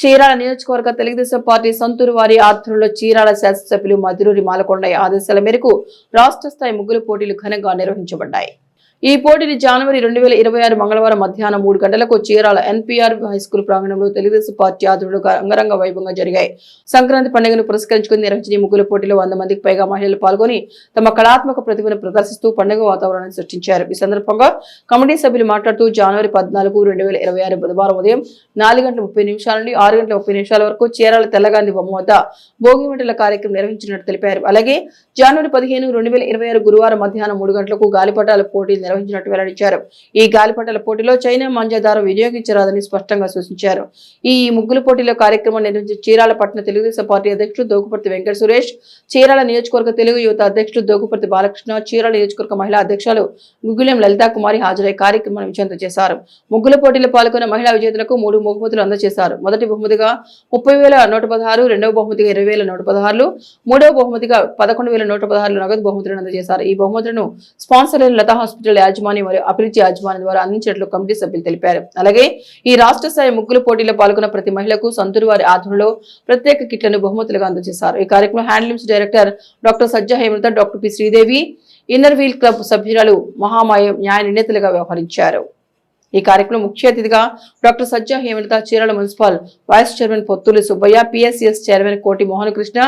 చీరాల నియోజకవర్గ తెలుగుదేశం పార్టీ సొంతూరు వారి ఆధ్వర్యంలో చీరాల శాసనసభ్యులు మధురూరి మాలకొండయ్య ఆదేశాల మేరకు రాష్ట్ర స్థాయి ముగ్గులు పోటీలు ఘనంగా నిర్వహించబడ్డాయి. ఈ పోటీని జనవరి రెండు వేల ఇరవై ఆరు మంగళవారం మధ్యాహ్నం మూడు గంటలకు చీరాల ఎన్పీఆర్ హైస్కూల్ ప్రాంగణంలో తెలుగుదేశం పార్టీ ఆధ్వర్యంలో అంగరంగ వైభవంగా జరిగాయి. సంక్రాంతి పండుగను పురస్కరించుకుని నిర్వహించిన ముగ్గుల పోటీలో వంద మందికి పైగా మహిళలు పాల్గొని తమ కళాత్మక ప్రతిభను ప్రదర్శిస్తూ పండుగ వాతావరణాన్ని సృష్టించారు. ఈ సందర్భంగా కమిటీ సభ్యులు మాట్లాడుతూ జనవరి పద్నాలుగు రెండు వేల ఇరవై ఆరు బుధవారం ఉదయం నాలుగు గంటల ముప్పై నిమిషాల నుండి ఆరు గంటల ముప్పై నిమిషాల వరకు చీరాల తెల్లగాంధీ బొమ్మ వద్ద భోగి మంటల కార్యక్రమం నిర్వహించినట్టు తెలిపారు. అలాగే జనవరి పదిహేను రెండు వేల ఇరవై ఆరు గురువారం మధ్యాహ్నం మూడు గంటలకు గాలిపటాల పోటీలు నిర్వహించినట్టు వెల్లడించారు. ఈ గాలిపటాల పోటీలో చైనా మంజాదారు వినియోగించరాదని స్పష్టంగా సూచించారు. ఈ ముగ్గులు పోటీలో కార్యక్రమం నిర్వహించిన చీరాల పట్టణ తెలుగుదేశం పార్టీ అధ్యక్షుడు దోగుపర్తి వెంకట సురేష్ చీరాల నియోజకవర్గ తెలుగు యువత అధ్యక్షుడు దోగుపర్తి బాలకృష్ణ చీరాల నియోజకవర్గ మహిళా అధ్యక్షులు గుగ్గులెం లలితా కుమారి హాజరై కార్యక్రమాన్ని విజయంతం చేశారు. ముగ్గుల పోటీలో పాల్గొన్న మహిళా విజేతలకు మూడు బహుమతులు అందజేశారు. మొదటి బహుమతిగా ముప్పై వేల నూట పదహారు రెండవ బహుమతిగా ఇరవై వేల నూట పదహారులు మూడవ బహుమతిగా పదకొండు వేల నూట పదహారులు నగదు బహుమతులను అందజేశారు. ఈ బహుమతులను స్పాన్సర్ అయిన లతా హాస్పిటల్ యాజమాని మరియు అభిరుచి యాజమాని ద్వారా అందించినట్లు కమిటీ సభ్యులు తెలిపారు. అలాగే ఈ రాష్ట్ర స్థాయి ముగ్గుల పోటీలో పాల్గొన్న ప్రతి మహిళకు సంతూరు వారి ఆధ్వర్యంలో ప్రత్యేక కిట్లను బహుమతులుగా అందజేశారు. ఈ కార్యక్రమంలో handlooms director doctor Sajja Hemalatha doctor P Sridevi inner wheel club సభ్యురాలు మహామాయ న్యాయ నిర్ణేతలుగా వ్యవహరించారు. ఈ కార్యక్రమం ముఖ్య అతిథిగా doctor Sajja Hemalatha Chirala municipal vice chairman Pothulu Subbaiah PSCS chairman Koti Mohan Krishna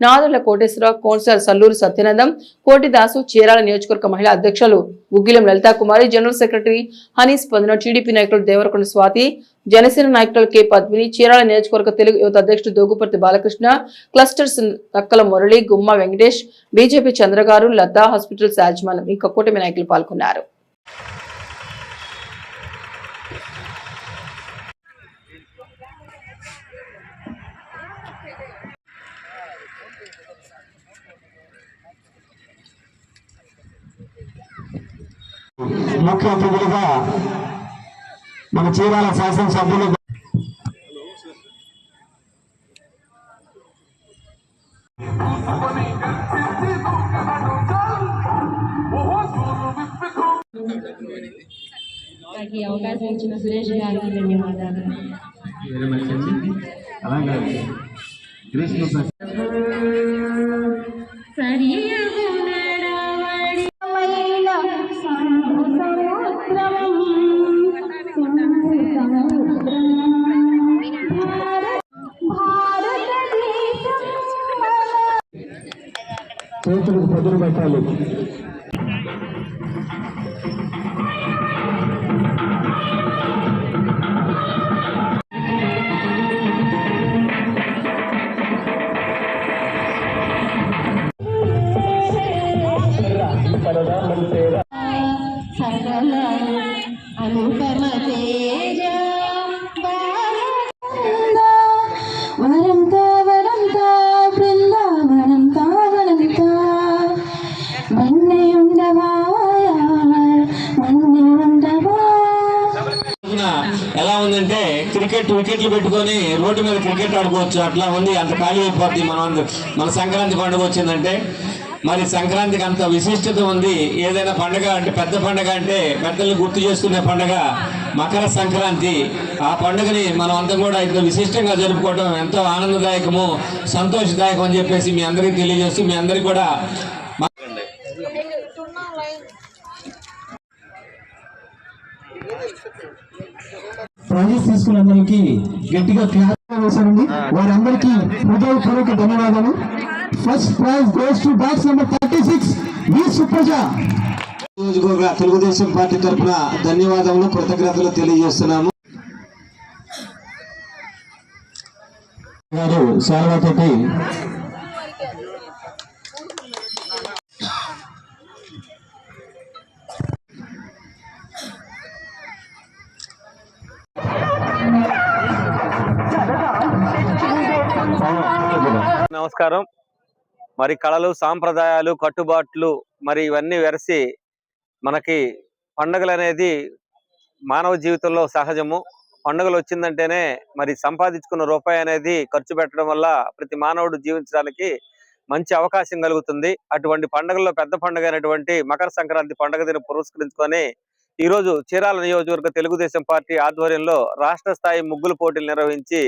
Nadarla Koteswararao councillor Salluru Satyanandam Koti Dasu Chirala నియోజకవర్గ మహిళా అధ్యక్షులు Guggilam Lalitha Kumari general secretary Honey Spandana TDP నాయకులు దేవరకొండ స్వాతి జనసేన నాయకులు కె పద్మిని చీరాల నియోజకవర్గ తెలుగు యువత అధ్యక్షుడు Doguparthi Balakrishna clusters Nakkala Murali Gumma Venkatesh BJP చంద్రగారు Latha hospitals యాజమాన్యం ఇంకా కూటమి నాయకులు పాల్గొన్నారు. ముఖ్య అతిథులుగా మన చీరాల శాసనసభ్యులు నాకు ఈ అవకాశం ఇచ్చిన సురేష్ గారికి ధన్యవాదాలు వేరే మంచి అండి అలా కాదు కృష్ణ సార్ చేతులకు పొదులు పెట్టాలి ఎలా ఉందంటే క్రికెట్ వికెట్లు పెట్టుకొని రోడ్డు మీద క్రికెట్ ఆడుకోవచ్చు. అట్లా ఉంది. అంత ఖాళీ అయిపోద్ది మనం మన సంక్రాంతి పండుగ వచ్చిందంటే. మరి సంక్రాంతికి అంత విశిష్టత ఉంది. ఏదైనా పండుగ అంటే పెద్ద పండుగ అంటే పెద్దలు గుర్తు చేసుకునే పండుగ మకర సంక్రాంతి. ఆ పండుగని మనం అంతా కూడా ఇంత విశిష్టంగా జరుపుకోవడం ఎంతో ఆనందదాయకము సంతోషదాయకం అని చెప్పేసి మీ అందరికీ తెలియజేస్తూ మీ అందరికీ కూడా ప్రైజ్ తీసుకున్న అందరికి గట్టిగా క్లాస్ వేశారండి. వారందరికీ హృదయపూర్వక ధన్యవాదాలు. First prize goes to box number thirty six V Supraja నియోజకవర్గ తెలుగుదేశం పార్టీ తరఫున ధన్యవాదములు కృతజ్ఞతలు తెలియజేస్తున్నాము. గారు శాలవాతోటి నమస్కారం. మరి కళలు సాంప్రదాయాలు కట్టుబాట్లు మరి ఇవన్నీ వెరసి మనకి పండుగలు అనేది మానవ జీవితంలో సహజము. పండుగలు వచ్చిందంటేనే మరి సంపాదించుకున్న రూపాయి అనేది ఖర్చు పెట్టడం వల్ల ప్రతి మానవుడు జీవించడానికి మంచి అవకాశం కలుగుతుంది. అటువంటి పండుగల్లో పెద్ద పండుగ అయినటువంటి మకర సంక్రాంతి పండుగ దిన పురస్కరించుకొని ఈ రోజు చీరాల నియోజకవర్గ తెలుగుదేశం పార్టీ ఆధ్వర్యంలో రాష్ట్ర స్థాయి ముగ్గులు పోటీలు నిర్వహించి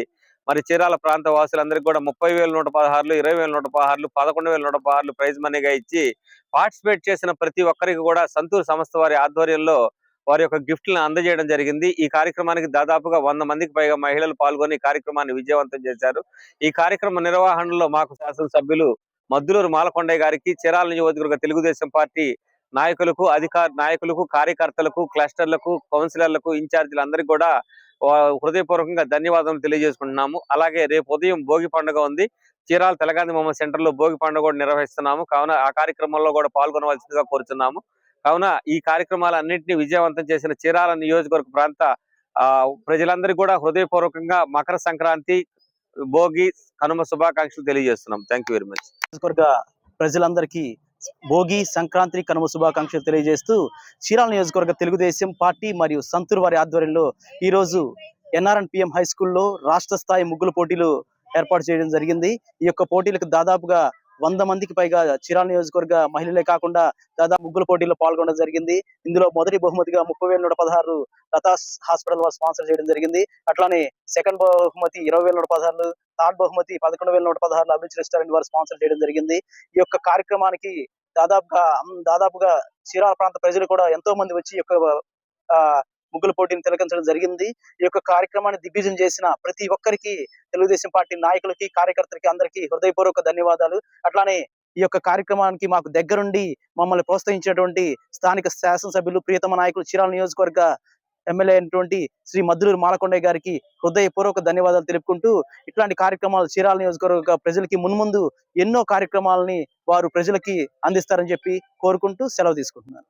మరి చీరాల ప్రాంత వాసులందరికీ కూడా ముప్పై వేల నూట పదహారులు ఇరవై వేల నూట పదహారులు పదకొండు వేల నూట పదహారులు ప్రైజ్ మనీగా ఇచ్చి పార్టిసిపేట్ చేసిన ప్రతి ఒక్కరికి కూడా సంతూర్ సంస్థ వారి ఆధ్వర్యంలో వారి యొక్క గిఫ్ట్లను అందజేయడం జరిగింది. ఈ కార్యక్రమానికి దాదాపుగా వంద మందికి పైగా మహిళలు పాల్గొని కార్యక్రమాన్ని విజయవంతం చేశారు. ఈ కార్యక్రమ నిర్వహణలో మాకు శాసనసభ్యులు మద్దులూరు మాలకొండయ్య గారికి చీరాల నియోజకవర్గ తెలుగుదేశం పార్టీ నాయకులకు అధికార నాయకులకు కార్యకర్తలకు క్లస్టర్లకు కౌన్సిలర్లకు ఇన్ఛార్జీలందరికీ కూడా హృదయపూర్వకంగా ధన్యవాదాలు తెలియజేసుకుంటున్నాము. అలాగే రేపు ఉదయం భోగి పండుగ ఉంది. చీరాల తెలంగాణ మొహమ్మద్ సెంటర్లో భోగి పండుగ కూడా నిర్వహిస్తున్నాము. కావున ఆ కార్యక్రమంలో కూడా పాల్గొనవలసిందిగా కోరుతున్నాము కావున ఈ కార్యక్రమాలన్నింటినీ విజయవంతం చేసిన చీరాల నియోజకవర్గ ప్రాంత ఆ ప్రజలందరికీ కూడా హృదయపూర్వకంగా మకర సంక్రాంతి భోగి కనుమ శుభాకాంక్షలు తెలియజేస్తున్నాం థ్యాంక్ యూ వెరీ మచ్. ప్రజలందరికీ భోగి సంక్రాంతి కనుమ శుభాకాంక్షలు తెలియజేస్తూ చీరాల నియోజకవర్గ తెలుగుదేశం పార్టీ మరియు సంతూర్ వారి ఆధ్వర్యంలో ఈ రోజు ఎన్ఆర్ఎన్ పిఎం హై స్కూల్లో రాష్ట్ర స్థాయి ముగ్గుల పోటీలు ఏర్పాటు చేయడం జరిగింది. ఈ యొక్క పోటీలకు దాదాపుగా వంద మందికి పైగా చిరాల నియోజకవర్గ మహిళలే కాకుండా దాదాపు ముగ్గుల పోటీల్లో పాల్గొనడం జరిగింది. ఇందులో మొదటి బహుమతిగా ముప్పై వేల నూట పదహారు లతా హాస్పిటల్ వారు స్పాన్సర్ చేయడం జరిగింది. అట్లానే సెకండ్ బహుమతి ఇరవై వేల నూట పదహారు థర్డ్ బహుమతి పదకొండు వేల నూట పదహారు అభిరుచి రెస్టారెంట్ వారు స్పాన్సర్ చేయడం జరిగింది. ఈ యొక్క కార్యక్రమానికి దాదాపుగా దాదాపుగా చీరాల ప్రాంత ప్రజలు కూడా ఎంతో మంది వచ్చి ఈ యొక్క ఆ, ముగ్గుల పోటీని తిలకించడం జరిగింది. ఈ యొక్క కార్యక్రమాన్ని దిగ్విజయం చేసిన ప్రతి ఒక్కరికి తెలుగుదేశం పార్టీ నాయకులకి కార్యకర్తలకి అందరికీ హృదయపూర్వక ధన్యవాదాలు. అట్లానే ఈ యొక్క కార్యక్రమానికి మాకు దగ్గరుండి మమ్మల్ని ప్రోత్సహించినటువంటి స్థానిక శాసనసభ్యులు ప్రియతమ నాయకులు చీరాల నియోజకవర్గ ఎమ్మెల్యే అయినటువంటి శ్రీ మద్దులూరు మాలకొండయ్య గారికి హృదయపూర్వక ధన్యవాదాలు తెలుపుకుంటూ ఇట్లాంటి కార్యక్రమాలు చీరాల నియోజకవర్గ ప్రజలకి మున్ముందు ఎన్నో కార్యక్రమాలని వారు ప్రజలకి అందిస్తారని చెప్పి కోరుకుంటూ సెలవు తీసుకుంటున్నాను.